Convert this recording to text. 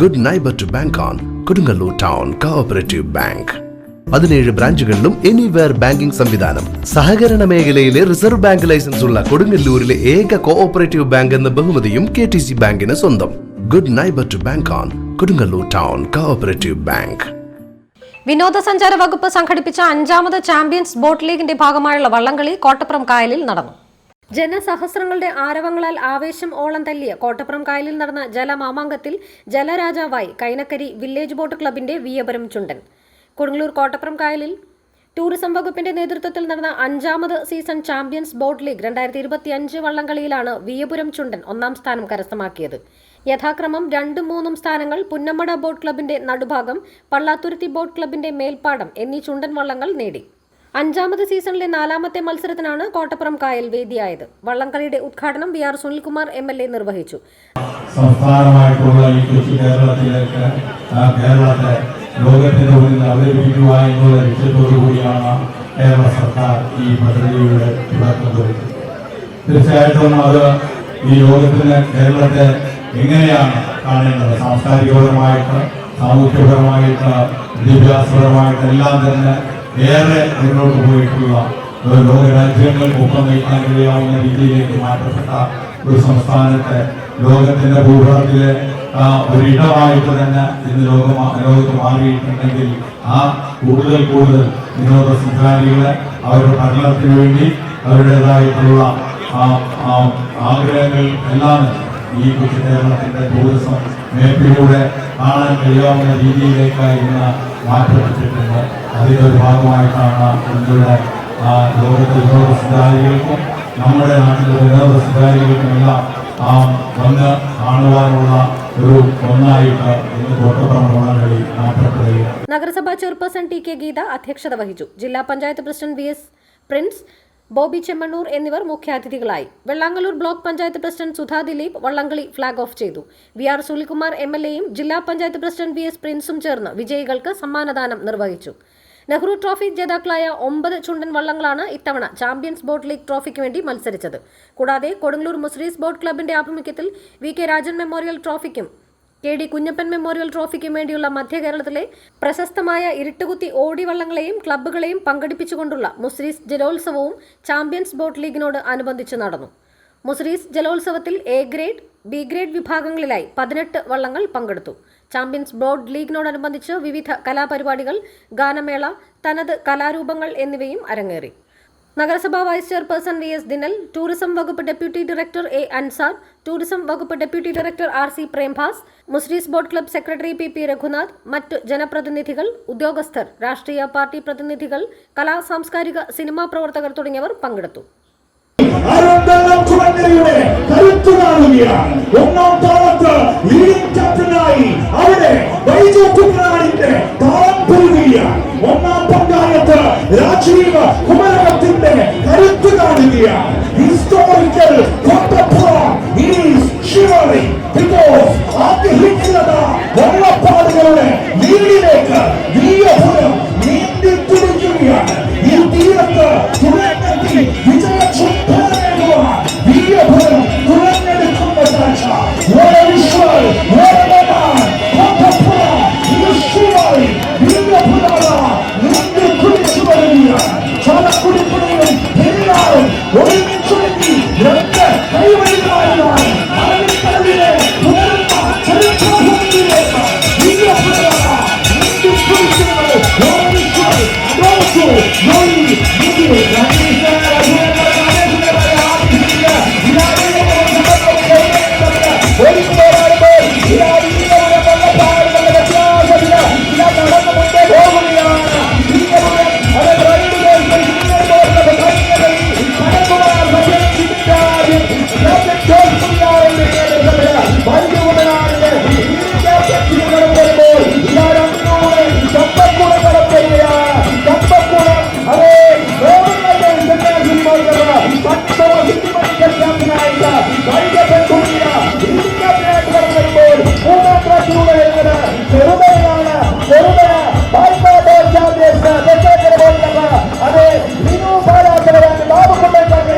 Good neighbour to bank on Kodungallur town cooperative bank പതിനേഴ് ബ്രാഞ്ചുകളിലും anywhere banking സംവിധാനം. സഹകരണ മേഖലയിലെ റിസർവ് ബാങ്ക് ലൈസൻസ് ഉള്ള കൊടുങ്ങല്ലൂരിലെ ഏക കോഓപ്പറേറ്റീവ് ബാങ്ക് എന്ന ബഹുമതിയും കെ ടി സി ബാങ്കിന് സ്വന്തം. Good neighbour to bank on Kodungallur town cooperative bank വിനോദസഞ്ചാര വകുപ്പ് സംഘടിപ്പിച്ച അഞ്ചാമത് ചാമ്പ്യൻസ് ബോട്ട് ലീഗിന്റെ ഭാഗമായുള്ള വള്ളംകളി കോട്ടപ്പുറം കായലിൽ നടന്നു. ജനസഹസ്രങ്ങളുടെ ആരവങ്ങളാൽ ആവേശം ഓളം തല്ലിയ കോട്ടപ്പുറം കായലിൽ നടന്ന ജലമാമാങ്കത്തിൽ ജലരാജാവായി കൈനക്കരി വില്ലേജ് ബോട്ട് ക്ലബിന്റെ വിയപരം ചുണ്ടൻ. കൊടുങ്ങല്ലൂർ കോട്ടപ്പുറം കായലിൽ ടൂറിസം വകുപ്പിന്റെ നേതൃത്വത്തിൽ നടന്ന അഞ്ചാമത് സീസൺ ചാമ്പ്യൻസ് ബോട്ട് ലീഗ് രണ്ടായിരത്തി ഇരുപത്തി അഞ്ച് വള്ളംകളിയിലാണ് വിയപുരം ചുണ്ടൻ ഒന്നാം സ്ഥാനം കരസ്ഥമാക്കിയത്. യഥാക്രമം രണ്ടും മൂന്നും സ്ഥാനങ്ങൾ പുന്നമ്മട ബോട്ട് ക്ലബിന്റെ നടുഭാഗം പള്ളാത്തുരുത്തി ബോട്ട് ക്ലബിന്റെ മേൽപ്പാടം എന്നീ ചുണ്ടൻ വള്ളങ്ങൾ നേടി. അഞ്ചാമത് സീസണിലെ നാലാമത്തെ മത്സരത്തിനാണ് കോട്ടപ്പുറം കായൽ വേദിയായത്. വള്ളംകളിയുടെ ഉദ്ഘാടനം V R Sunilkumar M L A നിർവഹിച്ചു. സംസ്ഥാനമായിട്ടുള്ള ഈ കേരളത്തെ ലോകത്തിന്റെ കൂടിയാണ് കേരള സർക്കാർ ഈ പദ്ധതിയുടെ തീർച്ചയായിട്ടും അത് ഈ ലോകത്തിന് കേരളത്തെ എങ്ങനെയാണ് കാണേണ്ടത്? സാംസ്കാരികപരമായിട്ട് സാമൂഹ്യപരമായിട്ട് വിദ്യാഭ്യാസപരമായിട്ട് എല്ലാം തന്നെ ഏറെ മുന്നോട്ട് പോയിട്ടുള്ള ലോക ഒപ്പം നയിക്കാൻ കഴിയാവുന്ന രീതിയിലേക്ക് മാറ്റപ്പെട്ട ഒരു സംസ്ഥാനത്തെ ലോകത്തിന്റെ ഭൂപടത്തിലെ ഒരു ഒരിടമായിട്ട് തന്നെ ഇന്ന് ലോകം ലോകത്ത് മാറിയിട്ടുണ്ടെങ്കിൽ ആ കൂടുതൽ കൂടുതൽ വിനോദസഞ്ചാരികളെ അവരുടെ പഠനത്തിന് വേണ്ടി അവരുടേതായിട്ടുള്ള ആഗ്രഹങ്ങൾ എല്ലാം ഈ കൊച്ചു ടൂറിസം മേപ്പിലൂടെ കാണാൻ കഴിയാവുന്ന രീതിയിലേക്കായിരുന്ന മാറ്റപ്പെട്ടിട്ടുണ്ട് അതിന്റെ ഒരു ഭാഗമായിട്ടാണ് ഇന്ത്യയുടെ ലോകത്തെ വിനോദസഞ്ചാരികൾക്കും നമ്മുടെ നാട്ടിലെ വിനോദസഞ്ചാരികൾക്കുമെല്ലാം ആ വന്ന് കാണുവാനുള്ള ഒരു ഒന്നായിട്ട് ഇന്ന് വള്ളംകളി മാറ്റപ്പെടുകയാണ് നഗരസഭാ ചെയർപേഴ്സൺ ടി കെ ഗീത അധ്യക്ഷത വഹിച്ചു. ജില്ലാ panchayat president V S Prince Bobby Chemmanur എന്നിവർ മുഖ്യാതിഥികളായി. വെള്ളാങ്കല്ലൂർ ബ്ലോക്ക് പഞ്ചായത്ത് പ്രസിഡന്റ് സുധാ ദിലീപ് വള്ളംകളി ഫ്ളാഗ് ഓഫ് ചെയ്തു. V R Sunilkumar M L എയും ജില്ലാ പഞ്ചായത്ത് പ്രസിഡന്റ് വി എസ് പ്രിൻസും ചേർന്ന് വിജയികൾക്ക് സമ്മാനദാനം നിർവഹിച്ചു. നെഹ്റു ട്രോഫി ജേതാക്കളായ ഒമ്പത് ചുണ്ടൻ വള്ളങ്ങളാണ് ഇത്തവണ ചാമ്പ്യൻസ് ബോട്ട് ലീഗ് ട്രോഫിക്ക് വേണ്ടി മത്സരിച്ചത്. കൂടാതെ കൊടുങ്ങല്ലൂർ മുസ്ലീസ് ബോട്ട് ക്ലബിന്റെ ആഭിമുഖ്യത്തിൽ വി കെ രാജൻ മെമ്മോറിയൽ ട്രോഫിക്കും കെ ഡി കുഞ്ഞപ്പൻ മെമ്മോറിയൽ ട്രോഫിക്കും വേണ്ടിയുള്ള മധ്യ കേരളത്തിലെ പ്രശസ്തമായ ഇരുട്ടുകുത്തി ഓടിവള്ളങ്ങളെയും ക്ലബ്ബുകളെയും പങ്കെടുപ്പിച്ചുകൊണ്ടുള്ള മുസ്രീസ് ജലോത്സവവും ചാമ്പ്യൻസ് ബോട്ട് ലീഗിനോട് അനുബന്ധിച്ച് നടന്നു. മുസ്രീസ് ജലോത്സവത്തിൽ എ ഗ്രേഡ് ബി ഗ്രേഡ് വിഭാഗങ്ങളിലായി പതിനെട്ട് വള്ളങ്ങൾ പങ്കെടുത്തു. ചാമ്പ്യൻസ് ബോട്ട് ലീഗിനോടനുബന്ധിച്ച് വിവിധ കലാപരിപാടികൾ ഗാനമേള തനത് കലാരൂപങ്ങൾ എന്നിവയും അരങ്ങേറി. നഗരസഭാ vice chairperson V S Dinal tourism വകുപ്പ് deputy director A Ansar tourism വകുപ്പ് deputy director R C Prembhas Muziris boat club secretary P P Raghunath മറ്റ് ജനപ്രതിനിധികൾ ഉദ്യോഗസ്ഥർ രാഷ്ട്രീയ പാർട്ടി പ്രതിനിധികൾ കലാ സാംസ്കാരിക സിനിമാ പ്രവർത്തകർ തുടങ്ങിയവർ പങ്കെടുത്തു. ജീവ കുമരകത്തിന്റെ കരുത്ത് കാണുകയാണ് ഹിസ്റ്റോറിക്കൽ ആഗ്രഹിക്കുന്നത വെള്ളപ്പാടുകളുടെ നീളിലേക്ക് നീയപുരം